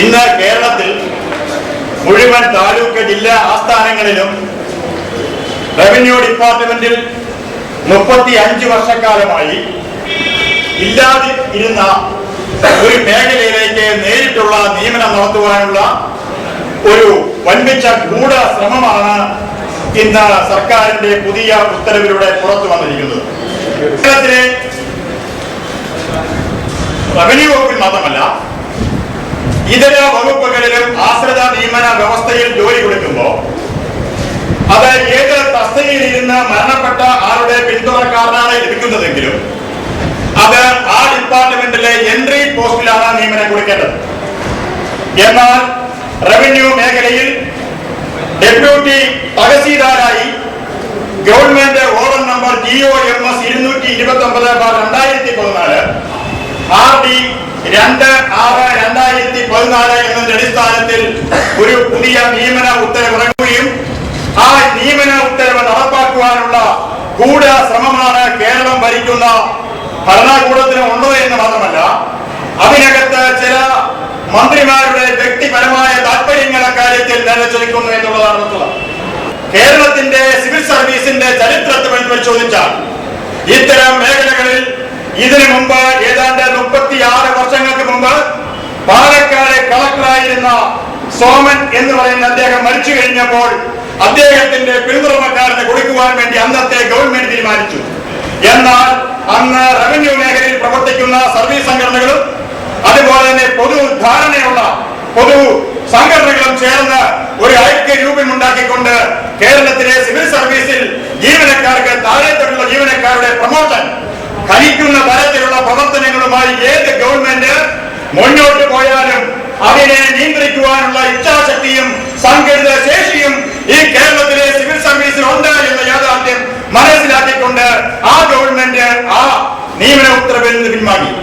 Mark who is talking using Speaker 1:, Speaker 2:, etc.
Speaker 1: ഇന്ന് കേരളത്തിൽ മുഴുവൻ താലൂക്ക് ജില്ലാ ആസ്ഥാനങ്ങളിലും റവന്യൂ ഡിപ്പാർട്ട്മെന്റിൽ മുപ്പത്തി അഞ്ച് വർഷക്കാലമായി ഇല്ലാതെ ഇരുന്ന ഒരു മേഖലയിലേക്ക് നേരിട്ടുള്ള നിയമനം നടത്തുവാനുള്ള ഒരു വൻപിച്ച ഗൂഢ ശ്രമമാണ് ഇന്ന് സർക്കാരിന്റെ പുതിയ ഉത്തരവിലൂടെ പുറത്തു വന്നിരിക്കുന്നത്. കേരളത്തിലെ റവന്യൂ വകുപ്പിൽ മാത്രമല്ല ഇതര വകുപ്പുകളിലും ആശ്രിത നിയമന വ്യവസ്ഥയിൽ ജോലി കൊടുക്കുമ്പോൾ അത് ഏത് തസ്തികയിൽ ഇരുന്ന് മരണപ്പെട്ട ആളുടെ പിന്തുണക്കാരനാണ് ലഭിക്കുന്നതെങ്കിലും അത് ആ ഡിപ്പാർട്ട്മെന്റിലെ എൻട്രി പോസ്റ്റിലാണ് നിയമനം കൊടുക്കേണ്ടത്. എന്നാൽ റവന്യൂ മേഖലയിൽ deputy തഹസീൽദാരായി government order number G O M S ഇരുന്നൂറ്റി ഇരുപത്തി ഒമ്പത് രണ്ടായിരത്തി പതിനാല് ആർ ഡി രണ്ട് ആറ് രണ്ടായിരത്തി പതിനാല് എന്നതിന്റെ അടിസ്ഥാനത്തിൽ ഒരു പുതിയ നിയമന ഉത്തരവ് ഇറങ്ങുകയും ആ നിയമന ഉത്തരവ് നടപ്പാക്കുവാനുള്ള കൂട ശ്രമമാണ് കേരളം ഭരിക്കുന്ന ഭരണകൂടത്തിന് ഉള്ളത് എന്ന് മാത്രമല്ല അതിനകത്ത് ചില മന്ത്രിമാരുടെ വ്യക്തിപരമായ താല്പര്യങ്ങളെ കാര്യത്തിൽ നിലച്ചൊലിക്കുന്നു എന്നുള്ളതാണ് കേരളത്തിന്റെ സിവിൽ സർവീസിന്റെ ചരിത്രത്തെ പരിശോധിച്ചാൽ ഇത്തരം മേഖലകളിൽ ഇതിനു മുമ്പ് ഏതാണ്ട് സോമൻ എന്ന് പറയുന്ന അദ്ദേഹം മരിച്ചു കഴിഞ്ഞപ്പോൾ അദ്ദേഹത്തിന്റെ പിന്തുണക്കാരന് കൊടുക്കുവാൻ വേണ്ടി അന്നത്തെ ഗവൺമെന്റ് തീരുമാനിച്ചു. എന്നാൽ അന്ന് റവന്യൂ മേഖലയിൽ പ്രവർത്തിക്കുന്ന സർവീസ് സംഘടനകളും അതുപോലെ തന്നെ പൊതു ധാരണയുള്ള പൊതു സംഘടനകളും ചേർന്ന് ഒരു ഐക്യ രൂപം ഉണ്ടാക്കിക്കൊണ്ട് കേരളത്തിലെ സിവിൽ സർവീസിൽ ജീവനക്കാർക്ക് താഴെത്തുള്ള ജീവനക്കാരുടെ പ്രമോഷൻ കഴിക്കുന്ന തരത്തിലുള്ള പ്രവർത്തനങ്ങളുമായി ഏത് ഗവൺമെന്റ് മുന്നോട്ട് പോയാലും ആ ഗവൺമെന്റ് ആ നിയമന ഉത്തരവിൽ നിന്ന് പിൻവാങ്ങി.